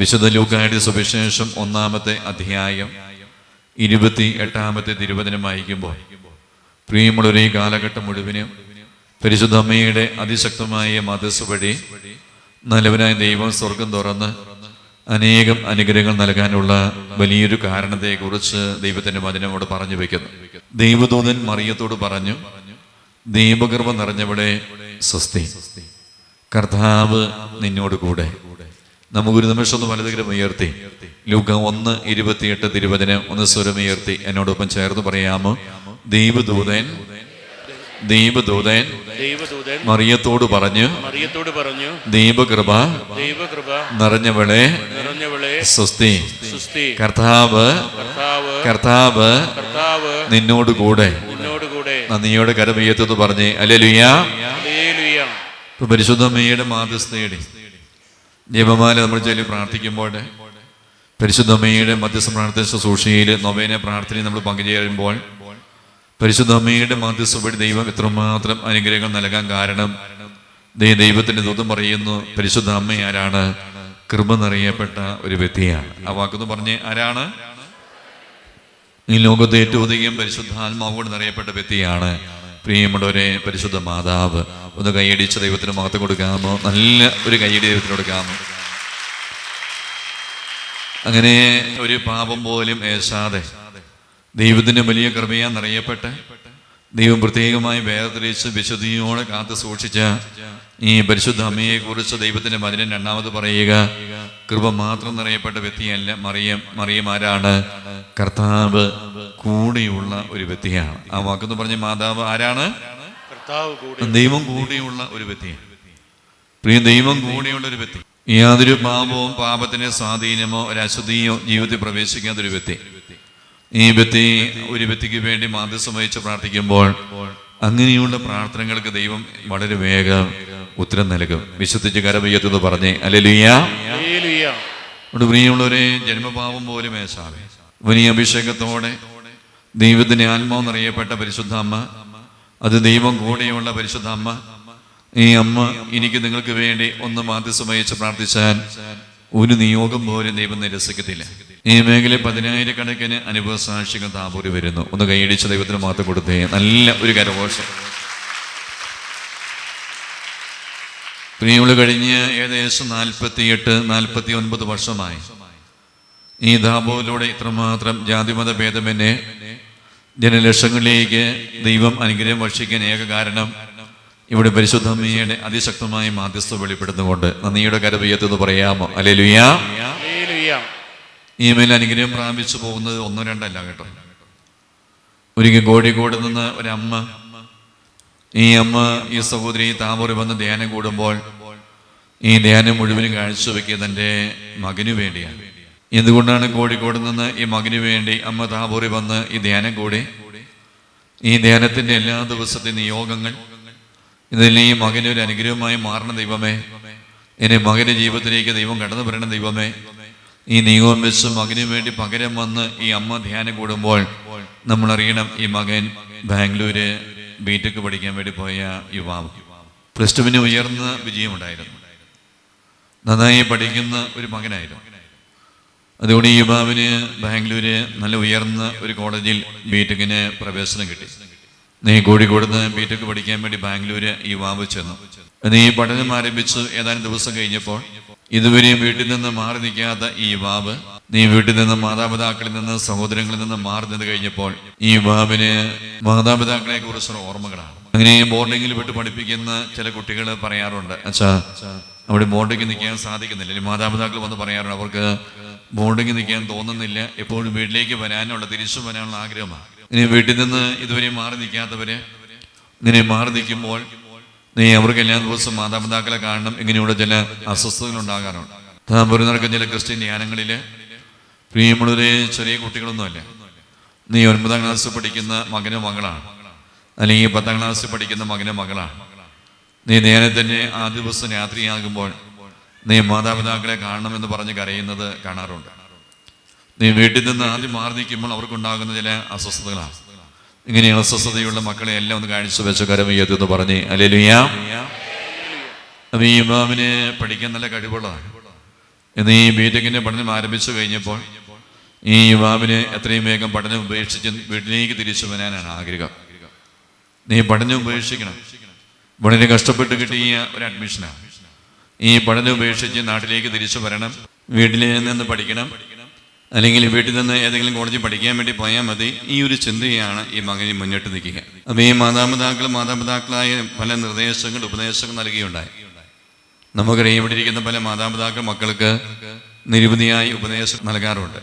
വിശുദ്ധ ലൂക്കായുടെ സുവിശേഷം ഒന്നാമത്തെ അധ്യായം ഇരുപത്തി എട്ടാമത്തെ തിരുവചനം വായിക്കുമ്പോൾ പ്രിയമുള്ളൊരു കാലഘട്ടം മുഴുവനും പരിശുദ്ധ അമ്മയുടെ അതിശക്തമായ മതസ് വഴി നല്ലവനായ ദൈവം സ്വർഗം തുറന്ന് അനേകം അനുഗ്രഹങ്ങൾ നൽകാനുള്ള വലിയൊരു കാരണത്തെക്കുറിച്ച് ദൈവത്തിന്റെ വചനമോട് പറഞ്ഞു വെക്കുന്നു. ദൈവദൂതൻ മറിയത്തോട് പറഞ്ഞു ദൈവഗർഭം നിറഞ്ഞവിടെ സ്വസ്തി. കർത്താവ് നിന്നോട് കൂടെ നമുക്കൊരു നിമിഷം ഒന്ന് വലതുകരം ഉയർത്തി. ലൂക്ക ഒന്ന് ഇരുപത്തിയെട്ട് തിരുവചനം ഒന്ന് സ്വരം ഉയർത്തി. എന്നോടൊപ്പം ചേർന്ന് പറയാമോ? ദൈവദൂതൻ ദൈവദൂതൻ ദൈവദൂതൻ മറിയത്തോട് പറഞ്ഞു മറിയത്തോട് പറഞ്ഞു ദൈവകൃപ ദൈവകൃപ നിറഞ്ഞവളെ നിറഞ്ഞവളെ സ്വസ്തി. കർത്താവ് കർത്താവ് കർത്താവ് കർത്താവ് കർത്താവ് നിന്നോട് കൂടെ. നന്ദിയോടെ കരമയ്യത്തെന്ന് പറഞ്ഞേ അല്ലേ ലുയാ പരിശുദ്ധമ്മയുടെ മാധ്യസ്ഥയുടെ ജപമാല നമ്മൾ ചൊല്ലി പ്രാർത്ഥിക്കുമ്പോൾ പരിശുദ്ധമ്മയുടെ മധ്യസ്ഥ ശുശ്രൂഷയിൽ നൊവേനെ പ്രാർത്ഥനയിൽ നമ്മൾ പങ്കുചേരുമ്പോൾ പരിശുദ്ധമ്മയുടെ മധ്യസ്ഥ വഴി ദൈവം എത്രമാത്രം അനുഗ്രഹങ്ങൾ നൽകാൻ കാരണം ദൈവത്തിന്റെ ദൂതം പറയുന്നു പരിശുദ്ധ അമ്മ ആരാണ്? കൃപ നിറയപ്പെട്ട ഒരു വ്യക്തിയാണ്. ആ വാക്കെന്ന് പറഞ്ഞ് ആരാണ്? ഈ ലോകത്തെ ഏറ്റവും അധികം പരിശുദ്ധാത്മാവോട് നിറയപ്പെട്ട വ്യക്തിയാണ്. പ്രിയമുള്ളവരെ പരിശുദ്ധ മാതാവ്. ഒന്ന് കൈയടിച്ച് ദൈവത്തിന് മഹത്വം കൊടുക്കാമോ? നല്ല ഒരു കൈയടി ദൈവത്തിന് കൊടുക്കാമോ? അങ്ങനെ ഒരു പാപം പോലും ഏശാതെ ദൈവത്തിന്റെ വലിയ കൃപയാൻ അറിയപ്പെട്ട ദൈവം പ്രത്യേകമായി വേർതിരിച്ച് വിശുദ്ധിയോടെ കാത്തു സൂക്ഷിച്ച ഈ പരിശുദ്ധ അമ്മയെ കുറിച്ച് ദൈവത്തിന്റെ വചനം രണ്ടാമത് പറയുക. കൃപ മാത്രം നിറയപ്പെട്ട വ്യക്തിയല്ല മറിയം മറിയമാരാണ് കർത്താവ് കൂടിയുള്ള ഒരു വ്യക്തിയാണ്. ആ വാക്കെന്ന് പറഞ്ഞ മാതാവ് ആരാണ്? ദൈവം കൂടിയുള്ള ഒരു വ്യക്തിയാണ് പ്രിയ ദൈവം കൂടിയുള്ള ഒരു വ്യക്തി. യാതൊരു പാപവും പാപത്തിന്റെ സ്വാധീനമോ ഒരു അശുദ്ധിയോ ജീവിതത്തിൽ പ്രവേശിക്കാത്ത ഒരു വ്യക്തി. ഈ വ്യക്തി ഒരു വ്യക്തിക്ക് വേണ്ടി മാധ്യസം വഹിച്ച് പ്രാർത്ഥിക്കുമ്പോൾ അങ്ങനെയുള്ള പ്രാർത്ഥനകൾക്ക് ദൈവം വളരെ വേഗം ഉത്തരം നൽകും. വിശ്വസിച്ച് കരമയ്യത്തെന്ന് പറഞ്ഞേ അല്ലെ പ്രിയമുള്ളവരെ ജന്മപാപം പോലും ഏശാവേ. വലിയ അഭിഷേകത്തോടെ ദൈവത്തിന്റെ ആത്മാവ് നിറയപ്പെട്ട പരിശുദ്ധ അമ്മ അത് ദൈവം കൂടെയുള്ള പരിശുദ്ധ അമ്മ. ഈ അമ്മ എനിക്ക് നിങ്ങൾക്ക് വേണ്ടി ഒന്ന് മാധ്യസമയച്ച് പ്രാർത്ഥിച്ചാൽ ഒരു നിയോഗം പോലും ദൈവം നിരസിക്കത്തില്ല ഈ മേഖലയിൽ പതിനായിരക്കണക്കിന് അനുഭവ സാക്ഷികൾ താപൂരി വരുന്നു. ഒന്ന് കൈയടിച്ച് ദൈവത്തിന് മാത്രം കൊടുത്തേ. നല്ല ഒരു കരഘോഷം. പ്രിയമുള്ള കഴിഞ്ഞ് ഏകദേശം നാൽപ്പത്തിയെട്ട് നാൽപ്പത്തി ഒൻപത് വർഷമായി ഈ ധാബോയിലൂടെ ഇത്രമാത്രം ജാതിമത ഭേദമെന്നെ ജനലക്ഷങ്ങളിലേക്ക് ദൈവം അനുഗ്രഹം വർഷിക്കാൻ ഏക കാരണം ഇവിടെ പരിശുദ്ധമ്മയുടെ അതിശക്തമായ മാധ്യസ്ഥ വെളിപ്പെടുന്നുകൊണ്ട് നന്ദിയുടെ കരവയ്യത്തെന്ന് പറയാമോ? അല്ലെ ലുയാ ഈ അനുഗ്രഹം പ്രാപിച്ചു പോകുന്നത് ഒന്നോ രണ്ടല്ല കേട്ടോ. ഒരിക്കൽ കോഴിക്കോട് നിന്ന് ഒരമ്മ ഈ അമ്മ ഈ സഹോദരി താമൂര് വന്ന് ധ്യാനം കൂടുമ്പോൾ ഈ ധ്യാനം മുഴുവനും കാഴ്ചവെക്കിയത് തന്റെ മകനു വേണ്ടിയാണ്. എന്തുകൊണ്ടാണ് കോഴിക്കോട് നിന്ന് ഈ മകന് വേണ്ടി അമ്മ താപൂറി വന്ന് ഈ ധ്യാനം കൂടി? ഈ ധ്യാനത്തിന്റെ എല്ലാ ദിവസത്തെ നിയോഗങ്ങൾ ഇതിൽ ഈ മകന് ഒരു അനുഗ്രഹമായി മാറണ ദൈവമേ. എന്നെ മകന്റെ ജീവിതത്തിലേക്ക് ദൈവം കടന്നു വരണ ദൈവമേ. ഈ നിയോഗം വെച്ച് മകന് വേണ്ടി പകരം വന്ന് ഈ അമ്മ ധ്യാനം കൂടുമ്പോൾ നമ്മൾ അറിയണം ഈ മകൻ ബാംഗ്ലൂര് ബിടെക് പഠിക്കാൻ വേണ്ടി പോയ യുവാവ്. പ്ലസ് ടുവിന് ഉയർന്ന വിജയമുണ്ടായിരുന്നു. നന്നായി പഠിക്കുന്ന ഒരു മകനായിരുന്നു. അതുകൊണ്ട് ഈ യുവാവിന് ബാംഗ്ലൂര് നല്ല ഉയർന്ന ഒരു കോളേജിൽ ബിടെക്കിന് പ്രവേശനം കിട്ടി. നീ കോഴിക്കോട് നിന്ന് ബിടെക് പഠിക്കാൻ വേണ്ടി ബാംഗ്ലൂര് യുവാവ് ചെന്നു. നീ പഠനം ആരംഭിച്ച് ഏതാനും ദിവസം കഴിഞ്ഞപ്പോൾ ഇതുവരെയും വീട്ടിൽ നിന്ന് മാറി നിൽക്കാത്ത ഈ യുവാവ് നീ വീട്ടിൽ നിന്ന് മാതാപിതാക്കളിൽ നിന്ന് സഹോദരങ്ങളിൽ നിന്ന് മാറി നിന്ന് കഴിഞ്ഞപ്പോൾ ഈ യുവാവിന് മാതാപിതാക്കളെ കുറിച്ചുള്ള ഓർമ്മകളാണ്. അങ്ങനെ ബോർഡിങ്ങിൽ വിട്ട് പഠിപ്പിക്കുന്ന ചില കുട്ടികൾ പറയാറുണ്ട് അച്ഛാ അവിടെ ബോർഡിങ് നിൽക്കാൻ സാധിക്കുന്നില്ല. അല്ലെങ്കിൽ മാതാപിതാക്കൾ വന്ന് പറയാറുണ്ട് അവർക്ക് ബോർഡിങ് നിൽക്കാൻ തോന്നുന്നില്ല. എപ്പോഴും വീട്ടിലേക്ക് വരാനുള്ള തിരിച്ചു വരാനുള്ള ആഗ്രഹമാണ്. ഇനി വീട്ടിൽ നിന്ന് ഇതുവരെ മാറി നിൽക്കാത്തവര് ഇങ്ങനെ മാറി നിൽക്കുമ്പോൾ നീ അവർക്ക് എല്ലാ ദിവസവും മാതാപിതാക്കളെ കാണണം. ഇങ്ങനെയുള്ള ചില അസ്വസ്ഥതകൾ ഉണ്ടാകാറുണ്ട്. നടക്കുന്ന ചില ക്രിസ്ത്യൻ ധ്യാനങ്ങളിൽ പ്രിയമുള്ളവരെ ചെറിയ കുട്ടികളൊന്നുമല്ല. നീ ഒൻപതാം ക്ലാസ് പഠിക്കുന്ന മകനോ മകളാണ്. അല്ലെങ്കിൽ പത്താം ക്ലാസ് പഠിക്കുന്ന മകനോ മകളാണ്. നീ നേരെ തന്നെ ആ ദിവസം രാത്രിയാകുമ്പോൾ നീ മാതാപിതാക്കളെ കാണണമെന്ന് പറഞ്ഞ് കരയുന്നത് കാണാറുണ്ട്. നീ വീട്ടിൽ നിന്ന് ആദ്യം മാറി നിൽക്കുമ്പോൾ അവർക്കുണ്ടാകുന്ന ചില അസ്വസ്ഥതകളാണ്. ഇങ്ങനെ അസ്വസ്ഥതയുള്ള മക്കളെ എല്ലാം ഒന്ന് കാണിച്ചു വെച്ച കരമയ്യത്ത് എന്ന് പറഞ്ഞ് അല്ലെലുയാ അപ്പൊ ഈ ഇമാമിനെ പഠിക്കാൻ നല്ല കഴിവുള്ളതാണ്. എന്ന് ഈ ബിടെക്കിന്റെ പഠനം ആരംഭിച്ചു കഴിഞ്ഞപ്പോൾ ഈ യുവാവിന് എത്രയും വേഗം പഠനം ഉപേക്ഷിച്ച് വീട്ടിലേക്ക് തിരിച്ചു വരാനാണ് ആഗ്രഹം. നീ പഠനം ഉപേക്ഷിക്കണം. വളരെ കഷ്ടപ്പെട്ട് കിട്ടിയ ഒരു അഡ്മിഷനാണ് ഈ പഠനം ഉപേക്ഷിച്ച് നാട്ടിലേക്ക് തിരിച്ചു വരണം. വീട്ടിൽ നിന്ന് പഠിക്കണം. അല്ലെങ്കിൽ വീട്ടിൽ നിന്ന് ഏതെങ്കിലും കോളേജിൽ പഠിക്കാൻ വേണ്ടി പോയാൽ മതി. ഈ ഒരു ചിന്തയാണ് ഈ മകനെ മുന്നിട്ട് നിൽക്കുക. അപ്പോൾ ഈ മാതാപിതാക്കൾ മാതാപിതാക്കളായ പല നിർദ്ദേശങ്ങൾ ഉപദേശങ്ങൾ നൽകിയുണ്ടായി. നമുക്കറിയാം ഇവിടെ ഇരിക്കുന്ന പല മാതാപിതാക്കൾ മക്കൾക്ക് നിരവധിയായി ഉപദേശം നൽകാറുണ്ട്.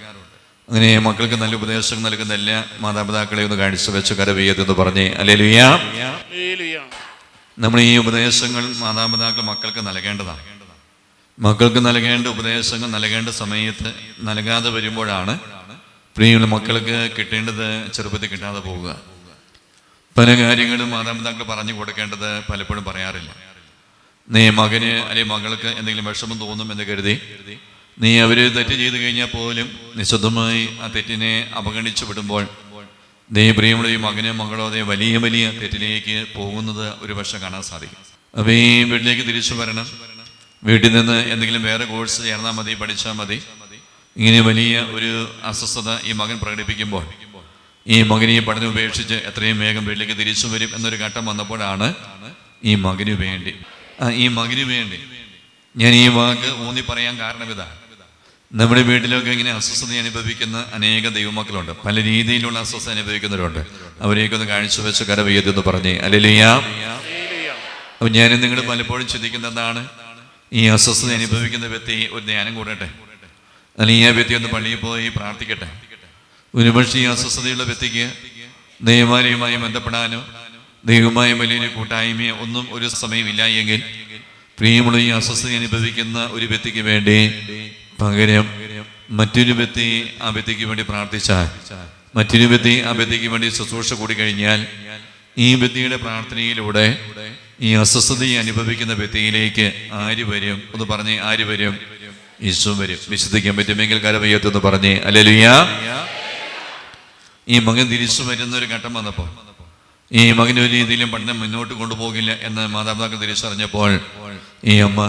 അങ്ങനെ മക്കൾക്ക് നല്ല ഉപദേശം നൽകുന്ന എല്ലാ മാതാപിതാക്കളെ ഒന്ന് കാണിച്ചു വെച്ച് കരവയ്യതെന്ന് പറഞ്ഞ്. അല്ലേ ഹല്ലേലൂയ നമ്മൾ ഈ ഉപദേശങ്ങൾ മാതാപിതാക്കൾ മക്കൾക്ക് നൽകേണ്ടതാണ്. മക്കൾക്ക് നൽകേണ്ട ഉപദേശങ്ങൾ നൽകേണ്ട സമയത്ത് നൽകാതെ വരുമ്പോഴാണ് പ്രിയമുള്ള മക്കൾക്ക് കിട്ടേണ്ടത് ചെറുപ്പത്തിൽ കിട്ടാതെ പോവുക. പല കാര്യങ്ങളും മാതാപിതാക്കൾ പറഞ്ഞു കൊടുക്കേണ്ടത് പലപ്പോഴും പറയാറില്ല. നീ മകന് അല്ലെങ്കിൽ മകൾക്ക് എന്തെങ്കിലും വിഷമം തോന്നും എന്ന് കരുതി. നീ അവർ തെറ്റ് ചെയ്തു കഴിഞ്ഞാൽ പോലും നിശബ്ദമായി ആ തെറ്റിനെ അവഗണിച്ചു വിടുമ്പോൾ ദേ പ്രിയമുള്ള ഈ മകനെ മകളോ അതേ വലിയ വലിയ തെറ്റിലേക്ക് പോകുന്നത് ഒരു പക്ഷെ കാണാൻ സാധിക്കും. അപ്പൊ ഈ വീട്ടിലേക്ക് തിരിച്ചു വരണം. വീട്ടിൽ നിന്ന് എന്തെങ്കിലും വേറെ കോഴ്സ് ചേർന്നാൽ മതി പഠിച്ചാൽ മതി. ഇങ്ങനെ വലിയ ഒരു അസ്വസ്ഥത ഈ മകൻ പ്രകടിപ്പിക്കുമ്പോൾ ഈ മകനെ ഈ പഠനം ഉപേക്ഷിച്ച് എത്രയും വേഗം വീട്ടിലേക്ക് തിരിച്ചു വരും എന്നൊരു ഘട്ടം വന്നപ്പോഴാണ് ഈ മകന് വേണ്ടി. ഈ മകന് വേണ്ടി ഞാൻ ഈ വാക്ക് ഊന്നി പറയാൻ കാരണം ഇതാണ് നമ്മുടെ വീട്ടിലൊക്കെ ഇങ്ങനെ അസ്വസ്ഥത അനുഭവിക്കുന്ന അനേക ദൈവമക്കളുണ്ട്. പല രീതിയിലുള്ള അസ്വസ്ഥത അനുഭവിക്കുന്നവരുണ്ട്. അവരെയൊക്കെ ഒന്ന് കാഴ്ചവെച്ച് കരവയ്യതെന്ന് പറഞ്ഞേ. അല്ലെലിയാ അപ്പൊ ഞാൻ നിങ്ങൾ പലപ്പോഴും ചിന്തിക്കുന്ന എന്താണ്? ഈ അസ്വസ്ഥത അനുഭവിക്കുന്ന വ്യക്തി ഒരു ധ്യാനം കൂടട്ടെ. അല്ലെങ്കിൽ ഈ വ്യക്തി ഒന്ന് പള്ളിയിൽ പോയി പ്രാർത്ഥിക്കട്ടെ. ഒരുപക്ഷെ ഈ അസ്വസ്ഥതയുള്ള വ്യക്തിക്ക് ദൈവമാലയുമായി ബന്ധപ്പെടാനോ ദൈവമായ വലിയൊരു കൂട്ടായ്മയോ ഒന്നും ഒരു സമയമില്ല എങ്കിൽ പ്രിയമുള്ള ഈ അസ്വസ്ഥത അനുഭവിക്കുന്ന ഒരു വ്യക്തിക്ക് വേണ്ടി പകരം മറ്റൊരു വ്യക്തി ആ വ്യക്തിക്ക് വേണ്ടി പ്രാർത്ഥിച്ചാൽ മറ്റൊരു വ്യക്തി ആ വ്യക്തിക്ക് വേണ്ടി ശുശ്രൂഷ കൂടി കഴിഞ്ഞാൽ ഈ വ്യക്തിയുടെ പ്രാർത്ഥനയിലൂടെ ഈ അസ്വസ്ഥതയെ അനുഭവിക്കുന്ന വ്യക്തിയിലേക്ക് ആര് വരും? ഒന്ന് പറഞ്ഞ് ആര് വരും? ഈശോ വരും. വിശ്വസിക്കാൻ പറ്റുമെങ്കിൽ കരമയ്യത്തെന്ന് പറഞ്ഞ് അല്ലലുയാ ഈ മകൻ തിരിച്ചു വരുന്ന ഒരു ഘട്ടം വന്നപ്പോൾ ഈ മകൻ ഒരു രീതിയിലും പഠനം മുന്നോട്ട് കൊണ്ടുപോകില്ല എന്ന് മാതാപിതാക്കൾ തിരിച്ചറിഞ്ഞപ്പോൾ ഈ അമ്മ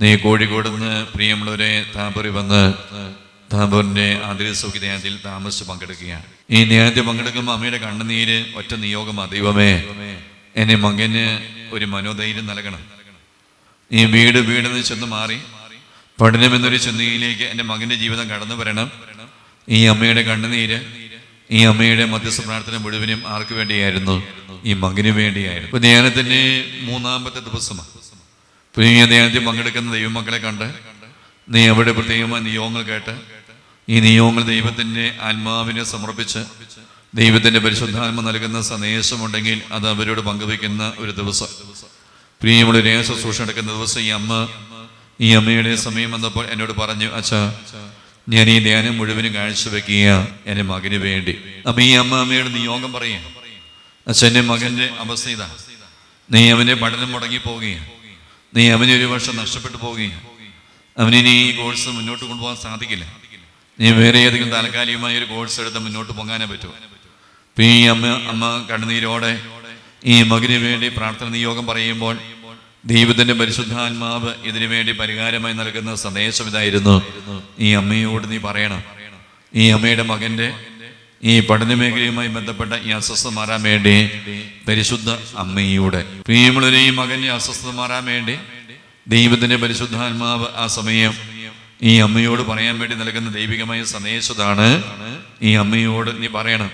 നീ കോഴിക്കോട് നിന്ന് പ്രിയമുള്ളവരെ താമ്പറി വന്ന് താമ്പൂരിന്റെ ആന്തരിക സൗകര്യത്തിൽ താമസിച്ച് പങ്കെടുക്കുകയാണ്. ഈ നേരത്തെ പങ്കെടുക്കുമ്പോൾ അമ്മയുടെ കണ്ണുനീര് ഒറ്റ നിയോഗമാ ദൈവമേ എന്നെ മകന് ഒരു മനോധൈര്യം നൽകണം. ഈ വീട് വീട് ചെന്ന് മാറി പഠനം എന്നൊരു ചിന്തയിലേക്ക് എന്റെ മകന്റെ ജീവിതം കടന്നു വരണം. ഈ അമ്മയുടെ കണ്ണുനീര് ഈ അമ്മയുടെ മധ്യസ്ഥ പ്രാർത്ഥന മുഴുവനും ആർക്ക് വേണ്ടിയായിരുന്നു? ഈ മകന് വേണ്ടിയായിരുന്നു. ഇപ്പൊ ധ്യാനത്തിന്റെ മൂന്നാമത്തെ ദിവസമാണ് പ്രിയ ധ്യാനത്തിൽ പങ്കെടുക്കുന്ന ദൈവമക്കളെ കണ്ട് നീ അവിടെ പ്രത്യേകമായ നിയോഗങ്ങൾ കേട്ട് ഈ നിയോഗങ്ങൾ ദൈവത്തിന്റെ ആത്മാവിനെ സമർപ്പിച്ച് ദൈവത്തിന്റെ പരിശുദ്ധാത്മ നൽകുന്ന സന്ദേശമുണ്ടെങ്കിൽ അത് അവരോട് പങ്കുവയ്ക്കുന്ന ഒരു ദിവസം. പ്രിയമുള്ള രേഖ ശുശ്രൂഷ എടുക്കുന്ന ദിവസം ഈ അമ്മ ഈ അമ്മയുടെ സമയം വന്നപ്പോൾ എന്നോട് പറഞ്ഞു അച്ഛാ ഞാൻ ഈ ധ്യാനം മുഴുവനും കാഴ്ചവെക്കുക എന്റെ മകന് വേണ്ടി. അപ്പം ഈ അമ്മ അമ്മയുടെ നിയോഗം പറയുക അച്ഛന്റെ മകന്റെ അവസ്ഥ ഇതാ. നീ അവന്റെ പഠനം മുടങ്ങി പോവുകയാണ്. നീ അവന് ഒരു വർഷം നഷ്ടപ്പെട്ടു പോവുകയും അവനിനി ഈ കോഴ്സ് മുന്നോട്ട് കൊണ്ടുപോകാൻ സാധിക്കില്ല. നീ വേറെ ഏതെങ്കിലും താൽക്കാലികമായ ഒരു കോഴ്സ് എടുത്ത് മുന്നോട്ട് പൊങ്ങാനേ പറ്റൂ. അപ്പൊ ഈ അമ്മ അമ്മ കണ്ണുനീരോടെ ഈ മകന് വേണ്ടി പ്രാർത്ഥന നിയോഗം പറയുമ്പോൾ ദൈവത്തിന്റെ പരിശുദ്ധാത്മാവ് ഇതിനു വേണ്ടി പരിഹാരമായി നൽകുന്ന സന്ദേശം ഇതായിരുന്നു. ഈ അമ്മയോട് നീ പറയണം. ഈ അമ്മയുടെ മകന്റെ ഈ പഠന മേഖലയുമായി ബന്ധപ്പെട്ട ഈ അസ്വസ്ഥ മാറാൻ വേണ്ടി പരിശുദ്ധ അമ്മയുടെ പ്രിയമുള്ളൊരു ഈ മകന്റെ അസ്വസ്ഥത മാറാൻ വേണ്ടി ദൈവത്തിന്റെ പരിശുദ്ധാത്മാവ് ആ സമയം ഈ അമ്മയോട് പറയാൻ വേണ്ടി നൽകുന്ന ദൈവികമായ സന്ദേശതാണ് ഈ അമ്മയോട് നീ പറയണം.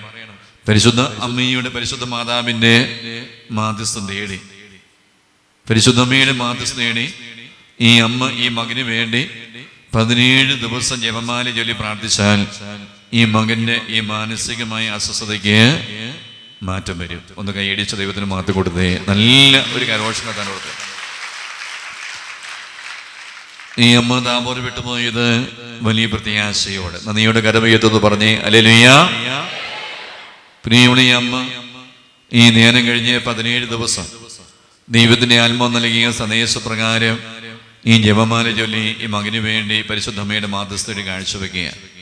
പരിശുദ്ധ അമ്മയുടെ പരിശുദ്ധ മാതാവിന്റെ മാധ്യസ്ഥം തേടി പരിശുദ്ധമ്മയുടെ മാധ്യസ്ഥ തേടി ഈ അമ്മ ഈ മകന് വേണ്ടി പതിനേഴ് ദിവസം ജപമാല ചൊല്ലി പ്രാർത്ഥിച്ചാൽ ഈ മകന്റെ ഈ മാനസികമായ അസ്വസ്ഥതയ്ക്ക് മാറ്റം വരും. ഒന്ന് കൈയടിച്ച ദൈവത്തിന് മാറ്റി കൊടുത്തേ. നല്ല ഒരു കരോഷം കത്താൻ ഈ അമ്മ താമോർ വിട്ടുപോയത് വലിയ പ്രത്യാശയോടെ. നന്ദിയോടെ കരമയ്യത്തെന്ന് പറഞ്ഞേ പ്രിയമുള്ള ഈ അമ്മ ഈ നേരം കഴിഞ്ഞ് പതിനേഴ് ദിവസം ദൈവത്തിന്റെ ആത്മാവ് നൽകിയ സന്ദേശപ്രകാരം ഈ ജപമാല ചൊല്ലി ഈ മകന് വേണ്ടി പരിശുദ്ധമ്മയുടെ മാധ്യസ്ഥയുടെ കാഴ്ചവെക്കുകയാണ്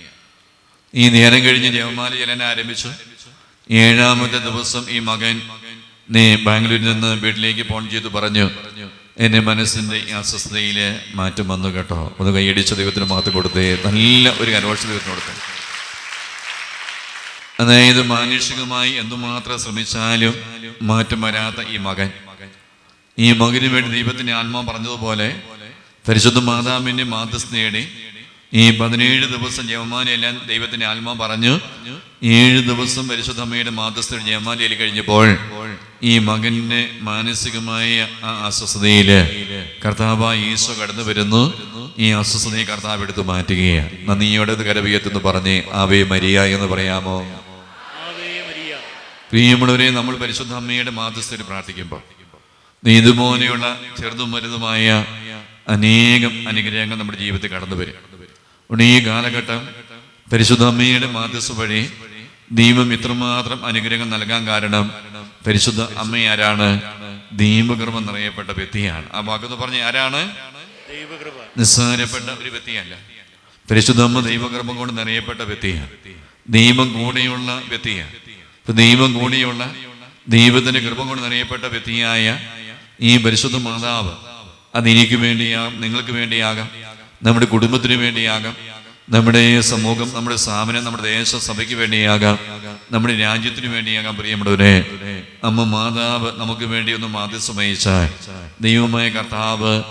ഈ നേരം കഴിഞ്ഞ് ജപമാല ജലന ആരംഭിച്ചു. ഏഴാമത്തെ ദിവസം ഈ മകൻ നീ ബാംഗ്ലൂരിൽ നിന്ന് വീട്ടിലേക്ക് ഫോൺ ചെയ്ത് പറഞ്ഞു എന്റെ മനസ്സിന്റെ ഈ അസ്വസ്ഥതയിൽ മാറ്റം വന്നു കേട്ടോ. ഒന്ന് കൈയടിച്ച ദൈവത്തിന് മാത്രം കൊടുത്തേ. നല്ല ഒരു കരോഷ ദൈവത്തിന് കൊടുത്തേ. അതായത് മാനുഷികമായി എന്തുമാത്രം ശ്രമിച്ചാലും മാറ്റം വരാത്ത ഈ മകൻ. ഈ മകന് വേണ്ടി ദൈവത്തിന്റെ ആത്മാവ് പറഞ്ഞതുപോലെ പരിശുദ്ധ മാതാവിന്റെ മാതസ് നേടി ഈ പതിനേഴ് ദിവസം ജയമാലയെല്ലാം ദൈവത്തിന്റെ ആത്മാ പറഞ്ഞു ഏഴ് ദിവസം പരിശുദ്ധമ്മയുടെ മാതസ്ഥ ജയമാലയിൽ കഴിഞ്ഞപ്പോൾ ഈ മകന്റെ മാനസികമായ ആ അസ്വസ്ഥതയിൽ കർത്താവ് ഈശോ കടന്നു വരുന്നു. ഈ അസ്വസ്ഥതയെ കർത്താവ് എടുത്ത് മാറ്റുകയാണ്. നന്ദിയോടെ കരവിയത്തെന്ന് പറഞ്ഞ് ആവേ മരിയ എന്ന് പറയാമോ? പ്രിയമുള്ളവരെ നമ്മൾ പരിശുദ്ധ അമ്മയുടെ മാതസ്ഥയിൽ പ്രാർത്ഥിക്കുമ്പോൾ ഇതുപോലെയുള്ള ചെറുതും വലുതുമായ അനേകം അനുഗ്രഹങ്ങൾ നമ്മുടെ ജീവിതത്തിൽ കടന്നു വരും. അതുകൊണ്ട് ഈ കാലഘട്ടം പരിശുദ്ധ അമ്മയുടെ മാധ്യസ് വഴി ദൈവം ഇത്രമാത്രം അനുഗ്രഹം നൽകാൻ കാരണം പരിശുദ്ധ അമ്മ ആരാണ്? ദീപകർമ്മം നിറയപ്പെട്ട വ്യക്തിയാണ്. ആ ഭാഗത്ത് പറഞ്ഞ ആരാണ്? ദൈവകൃപ. നിസ്സാരപ്പെട്ട ഒരു വ്യക്തിയല്ല. പരിശുദ്ധ പരിശുദ്ധമ്മ ദൈവകർമ്മം കൊണ്ട് നിറയപ്പെട്ട വ്യക്തിയാണ്. ദൈവം കൂടെയുള്ള വ്യക്തിയാണ്. ദൈവം കൂടെയുള്ള ദൈവത്തിന്റെ കൃപ കൊണ്ട് നിറയപ്പെട്ട വ്യക്തിയായ ഈ പരിശുദ്ധ മാതാവ് അത് എനിക്ക് വേണ്ടിയാകാം നിങ്ങൾക്ക് വേണ്ടിയാകാം. നമ്മുടെ കുടുംബത്തിന് വേണ്ടിയാകാം. നമ്മുടെ സമൂഹം നമ്മുടെ സ്ഥാപനം നമ്മുടെ ദേശ സഭയ്ക്ക് വേണ്ടിയാകാം. നമ്മുടെ രാജ്യത്തിന് വേണ്ടിയാകാം പ്രിയമുള്ളവരെ. അമ്മ മാതാവ് നമുക്ക് വേണ്ടി ഒന്ന് മാധ്യസ്ഥം വഹിച്ചാൽ ദൈവമായ കർത്താവ്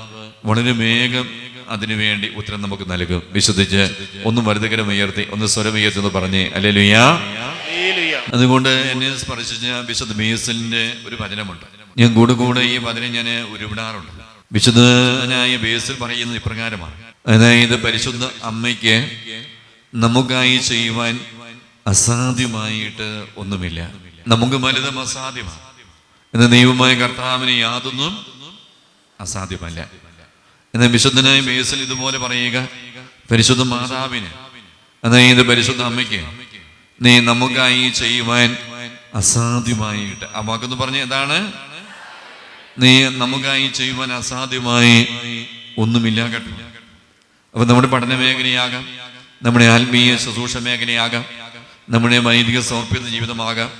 വളരെ വേഗം അതിനുവേണ്ടി ഉത്തരം നമുക്ക് നൽകും. വിശ്വസിച്ച് ഒന്ന് വരുതകരം ഉയർത്തി ഒന്ന് സ്വരം ഉയർത്തി എന്ന് പറഞ്ഞേ. അല്ലേ ലുയാ അതുകൊണ്ട് എന്നെ സ്പർശിച്ച വിശുദ്ധ ബേസലിന്റെ ഒരു വചനമുണ്ട്. ഞാൻ കൂടെ കൂടെ ഈ വചനം ഞാൻ ഉരുവിടാറുണ്ട് വിശുദ്ധനായ ബേസിൽ പറയുന്നത് ഇപ്രകാരമാണ്. അതായത് പരിശുദ്ധ അമ്മയ്ക്ക് നമുക്കായി ചെയ്യുവാൻ അസാധ്യമായിട്ട് ഒന്നുമില്ല. നമുക്ക് മലിതം അസാധ്യമാണ്. എന്ന ദൈവമായ കർത്താവിന് യാതൊന്നും അസാധ്യമല്ല. എന്നാൽ വിശുദ്ധനായ ബേസിൽ ഇതുപോലെ പറയുക പരിശുദ്ധ മാതാവിന് അതായത് പരിശുദ്ധ അമ്മയ്ക്ക് നീ നമുക്കായി ചെയ്യുവാൻ അസാധ്യമായിട്ട്. ആ വാക്കെന്ന് പറഞ്ഞ എന്താണ്? നീ നമുക്കായി ചെയ്യുവാൻ അസാധ്യമായി ഒന്നുമില്ല കേട്ടോ. അപ്പൊ നമ്മുടെ പഠന മേഖലയാകാം നമ്മുടെ ആത്മീയ ശുശ്രൂഷ മേഖലയാകാം നമ്മുടെ വൈദിക സമർപ്പിത ജീവിതമാകാം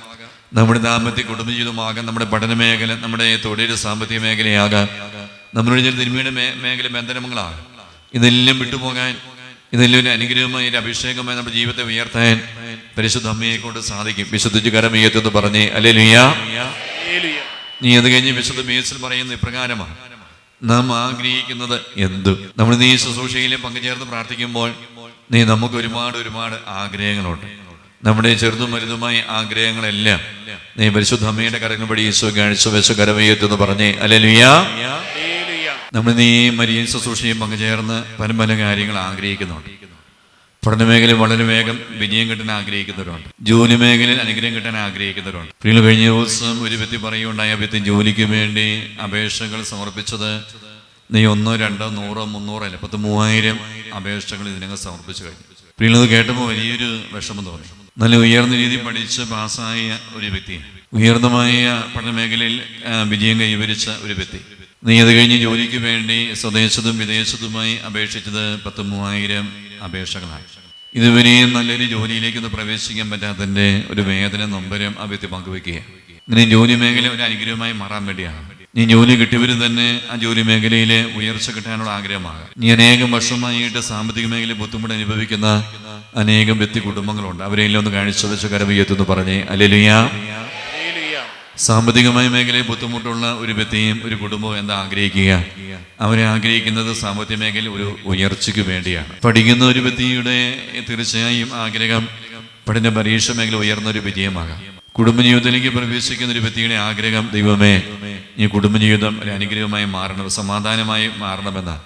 നമ്മുടെ ദാമ്പത്യ കുടുംബ ജീവിതമാകാം നമ്മുടെ പഠന മേഖല നമ്മുടെ തൊഴിൽ സാമ്പത്തിക മേഖലയാകാം നമ്മുടെ ചില തിരുമയുടെ മേ- മേഖല ബന്ധനങ്ങളാകാം. ഇതെല്ലാം വിട്ടുപോകാൻ ഇതെല്ലാം ഒരു അനുഗ്രഹമായി ഒരു അഭിഷേകമായി നമ്മുടെ ജീവിതത്തെ ഉയർത്താൻ പരിശുദ്ധ അമ്മയെ കൊണ്ട് സാധിക്കും. വിശുദ്ധിച്ച് കരമയ്യത്തെന്ന് പറഞ്ഞേ അല്ലേ ലുയ്യാ നീ അത് കഴിഞ്ഞ് വിശുദ്ധ മേസിൽ പറയുന്ന ഇപ്രകാരമാണ് നാം ആഗ്രഹിക്കുന്നത് എന്തും? നമ്മൾ നീ ശുശ്രൂഷയിൽ പങ്കുചേർന്ന് പ്രാർത്ഥിക്കുമ്പോൾ നീ നമുക്ക് ഒരുപാട് ഒരുപാട് ആഗ്രഹങ്ങളുണ്ട്. നമ്മുടെ ചെറുതും വലുതുമായ ആഗ്രഹങ്ങളെല്ലാം നീ പരിശുദ്ധ അമ്മയുടെ കരങ്ങൾപടി ഈശോ കാഴ്ച വെച്ച് കരവയ്യത്തെന്ന് പറഞ്ഞേ. അല്ലെ ലുയാ ഹല്ലേലൂയ നമ്മൾ നീ മരിയൻ ശുശ്രൂഷയും പങ്കുചേർന്ന് പല പല കാര്യങ്ങൾ ആഗ്രഹിക്കുന്നുണ്ട്. പഠന മേഖലയിൽ വളരെ വേഗം വിജയം കിട്ടാൻ ആഗ്രഹിക്കുന്നവരുണ്ട്. ജോലി മേഖലയിൽ അനുഗ്രഹം കിട്ടാൻ ആഗ്രഹിക്കുന്നവരുണ്ട്. പിന്നെ കഴിഞ്ഞ ദിവസം ഒരു വ്യക്തി പറയുകയുണ്ടായ വ്യക്തി ജോലിക്ക് വേണ്ടി അപേക്ഷകൾ സമർപ്പിച്ചത് നീ ഒന്നോ രണ്ടോ നൂറോ മുന്നൂറോ അല്ല പത്ത് മൂവായിരം അപേക്ഷകൾ ഇതിനകം സമർപ്പിച്ചു കഴിഞ്ഞു. പിന്നെ അത് കേട്ടപ്പോൾ വലിയൊരു വിഷമം തോന്നി. നല്ല ഉയർന്ന രീതിയിൽ പഠിച്ച് പാസ്സായ ഒരു വ്യക്തി ഉയർന്നമായ പഠന മേഖലയിൽ വിജയം കൈവരിച്ച ഒരു വ്യക്തി. നീ അത് കഴിഞ്ഞ് ജോലിക്ക് വേണ്ടി സ്വദേശത്തും വിദേശത്തുമായി അപേക്ഷിച്ചത് പത്ത് മൂവായിരം അപേക്ഷകളായി. ഇതുവരെയും നല്ലൊരു ജോലിയിലേക്ക് ഒന്ന് പ്രവേശിക്കാൻ പറ്റാത്തതിന്റെ ഒരു വേദന നൊമ്പരം ആ വ്യക്തി പങ്കുവെക്കുക ഇങ്ങനെ ജോലി മേഖല ഒരു അനുഗ്രഹമായി മാറാൻ വേണ്ടിയാണ്. നീ ജോലി കിട്ടിയവരും തന്നെ ആ ജോലി മേഖലയിലെ ഉയർച്ച കിട്ടാനുള്ള ആഗ്രഹമാകാം നീ അനേകം വർഷമായിട്ട് സാമ്പത്തിക മേഖലയിൽ ബുദ്ധിമുട്ട് അനുഭവിക്കുന്ന അനേകം വ്യക്തി കുടുംബങ്ങളുണ്ട്. അവരെല്ലാം ഒന്ന് കാഴ്ച വെച്ച് കരവയ്യത്തെന്ന് പറഞ്ഞേ അല്ലെലുയാ സാമ്പത്തികമായ മേഖലയിൽ ബുദ്ധിമുട്ടുള്ള ഒരു വ്യക്തിയും ഒരു കുടുംബവും എന്താ ആഗ്രഹിക്കുക? അവരെ ആഗ്രഹിക്കുന്നത് സാമ്പത്തിക മേഖലയിൽ ഒരു ഉയർച്ചയ്ക്ക് വേണ്ടിയാണ്. പഠിക്കുന്ന ഒരു വ്യക്തിയുടെ തീർച്ചയായും ആഗ്രഹം പഠന പരീക്ഷ മേഖല ഉയർന്ന ഒരു വിജയമാകാം. കുടുംബജീവിതത്തിലേക്ക് പ്രവേശിക്കുന്ന ഒരു വ്യക്തിയുടെ ആഗ്രഹം ദൈവമേ ഈ കുടുംബജീവിതം ഒരു അനുഗ്രഹമായി മാറണം സമാധാനമായി മാറണമെന്നാണ്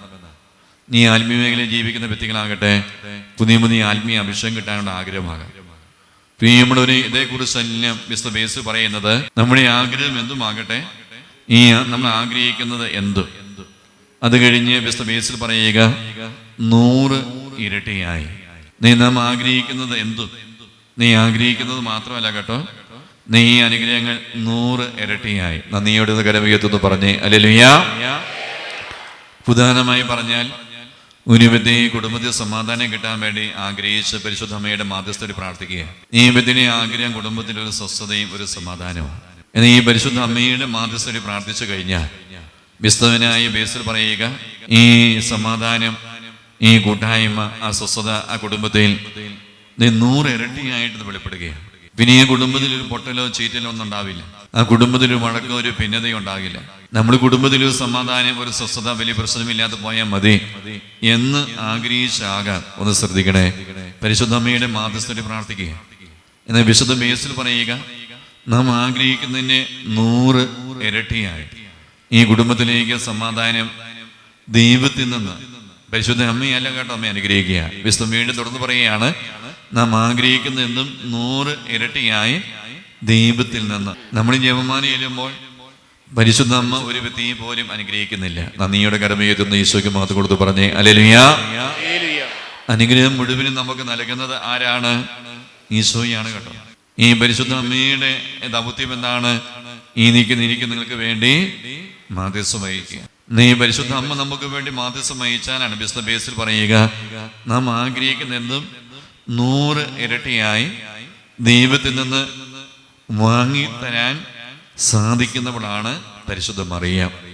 നീ ആത്മീയ മേഖലയിൽ ജീവിക്കുന്ന വ്യക്തികളാകട്ടെ പുതിയ പുതിയ ആത്മീയ അഭിഷേകം കിട്ടാനുള്ള ആഗ്രഹമാകാം. പ്രിയമുള്ളവരെ ഇതേക്കുറിച്ചെല്ലാം മിസ്റ്റർ ബേസ് പറയുന്നത് നമ്മുടെ ആഗ്രഹം എന്തുമാകട്ടെ? ഈ നമ്മൾ ആഗ്രഹിക്കുന്നത് എന്ത്? അത് കഴിഞ്ഞ് മിസ്റ്റർ ബേസിൽ പറയുക നൂറ് ഇരട്ടിയായി. നീ നാം ആഗ്രഹിക്കുന്നത് എന്തു? നീ ആഗ്രഹിക്കുന്നത് മാത്രമല്ല കേട്ടോ. നീ ഈ അനുഗ്രഹങ്ങൾ നൂറ് ഇരട്ടിയായി. നന്ദിയോട് കരവയ്യത്തെന്ന് പറഞ്ഞേ അല്ലെ ലുയാ ഉദാഹരണമായി പറഞ്ഞാൽ ഒരു വ്യക്തി കുടുംബത്തിൽ സമാധാനം കിട്ടാൻ വേണ്ടി ആഗ്രഹിച്ച് പരിശുദ്ധ അമ്മയുടെ മാധ്യസ്ഥയിൽ പ്രാർത്ഥിക്കുക. ഈ വിധിനെ ആഗ്രഹം കുടുംബത്തിൽ ഒരു സ്വസ്ഥതയും ഒരു സമാധാനവും. എന്നാൽ ഈ പരിശുദ്ധ അമ്മയുടെ മാധ്യസ്ഥയിൽ പ്രാർത്ഥിച്ചു കഴിഞ്ഞാൽ വിസ്തവനായ ബേസിൽ പറയുക ഈ സമാധാനം ഈ കൂട്ടായ്മ ആ സ്വസ്ഥത ആ കുടുംബത്തിൽ നൂറ് ഇരട്ടിയായിട്ട് വെളിപ്പെടുകയാണ്. പിന്നെ ഈ കുടുംബത്തിൽ ഒരു പൊട്ടലോ ചീറ്റലോ ഒന്നും ഉണ്ടാവില്ല. ആ കുടുംബത്തിൽ വഴക്കം ഒരു ഭിന്നതയുണ്ടാകില്ല നമ്മൾ കുടുംബത്തിൽ ഒരു സമാധാനം ഒരു സ്വസ്ഥത വലിയ പ്രശ്നമില്ലാതെ പോയാൽ മതി. എന്ന് ആഗ്രഹിച്ചാകാൻ ഒന്ന് ശ്രദ്ധിക്കണേ. പരിശുദ്ധമ്മയുടെ മാധ്യസ്ഥരെ പ്രാർത്ഥിക്കുക. എന്നാൽ വിശുദ്ധ ബേസിൽ പറയുക നാം ആഗ്രഹിക്കുന്നതിന് നൂറ് ഇരട്ടിയായി. ഈ കുടുംബത്തിലേക്ക് സമാധാനം ദൈവത്തിൽ നിന്ന് പരിശുദ്ധ അമ്മയല്ല കേട്ടോ അമ്മയെ അനുഗ്രഹിക്കുക. വിശുദ്ധ വീണ്ടും തുടർന്ന് പറയുകയാണ് നാം ആഗ്രഹിക്കുന്നതെന്നും നൂറ് ഇരട്ടിയായി ദൈവത്തിൽ നിന്ന്. നമ്മൾ ജപമാന ചെല്ലുമ്പോൾ പരിശുദ്ധ അമ്മ ഒരു വ്യക്തി പോലും അനുഗ്രഹിക്കുന്നില്ല. നന്ദിയുടെ കടമയെത്തുന്ന ഈശോയ്ക്ക് മാത്രം കൊടുത്ത് പറഞ്ഞേ അലലുയാ അനുഗ്രഹം മുഴുവനും നമുക്ക് നൽകുന്നത് ആരാണ്? ഈശോയാണ് കേട്ടോ. ഈ പരിശുദ്ധ അമ്മയുടെ ദൗത്യം എന്താണ്? ഈ നീക്കുന്നിരിക്കും നിങ്ങൾക്ക് വേണ്ടി മാധ്യസ്ഥം വഹിക്കുക. നീ പരിശുദ്ധ അമ്മ നമുക്ക് വേണ്ടി മാധ്യസ്ഥം വഹിച്ചാലാണ് ബിസിനസ് ബേസിൽ പറയുക നാം ആഗ്രഹിക്കുന്ന എന്തും നൂറ് ഇരട്ടിയായി ദൈവത്തിൽ നിന്ന് വാങ്ങി തരാൻ സാധിക്കുന്നവളാണ് പരിശുദ്ധ മറിയാം.